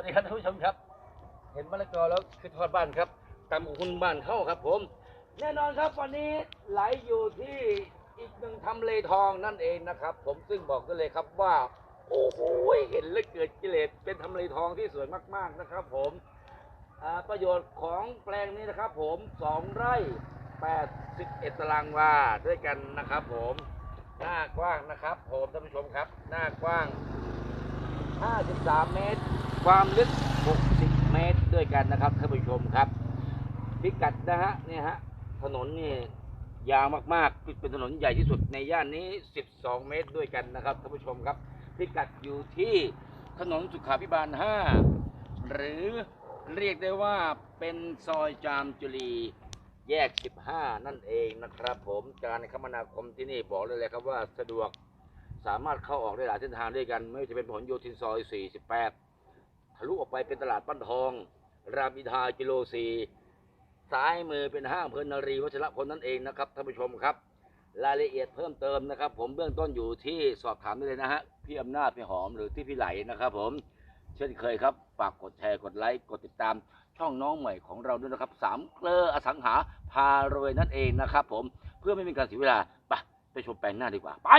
วัสดีครับท่านผู้ชมครับ เห็นมะละกอแล้วคือทอดบ้านครับตำหุ่นบ้านเข้าครับ ผม แน่นอนครับวันนี้ไหลอยู่ที่อีกหนึ่งทำเลทองนั่นเองนะครับ ผมซึ่งบอกได้เลยครับว่า โอ้โหเห็นแล้วเกิดกิเลสเป็นทำเลทองที่สวยมาก ๆนะครับ ผมประโยชน์ของแปลงนี้นะครับ ผมสองไร่81ตารางวาด้วยกันนะครับ ผมหน้ากว้างนะครับ ผมท่านผู้ชมครับ หน้ากว้าง 53 เมตร ความลึก 60 เมตรด้วยกันนะครับท่านผู้ชมครับ พิกัดนะฮะเนี่ยฮะถนนนี่ยาวมากๆเป็นถนนใหญ่ที่สุดในย่านนี้ 12 เมตรด้วยกันนะครับท่านผู้ชมครับ พิกัดอยู่ที่ถนนสุขาพิบาล 5 หรือเรียกได้ว่าเป็นซอยจามจุรีแยก 15 นั่นเองนะครับ ผมการคมนาคมที่นี่บอกเลยเลยครับว่าสะดวกสามารถเข้าออกได้หลายเส้นทางด้วยกัน ไม่ว่าจะเป็นผลโยธินซอย 48 ทะลุออกไปเป็นตลาดปั้นทอง รามอินทากิโลสีซ้ายมือเป็นห้างเพลินนารีวัชรพลนั่นเองนะครับท่านผู้ชมครับ รายละเอียดเพิ่มเติมนะครับ ผมเบื้องต้นอยู่ที่สอบถามได้เลยนะฮะพี่อำนาจพี่หอมหรือที่พี่ไหลนะครับผมเช่นเคยครับฝากกดแชร์กดไลค์กดติดตามช่องน้องใหม่ของเราด้วยนะครับสามเกลออสังหาพารวยนั่นเองนะครับ ผมเพื่อไม่มีการเสียเวลาไปไปชมแปลงหน้าดีกว่าไป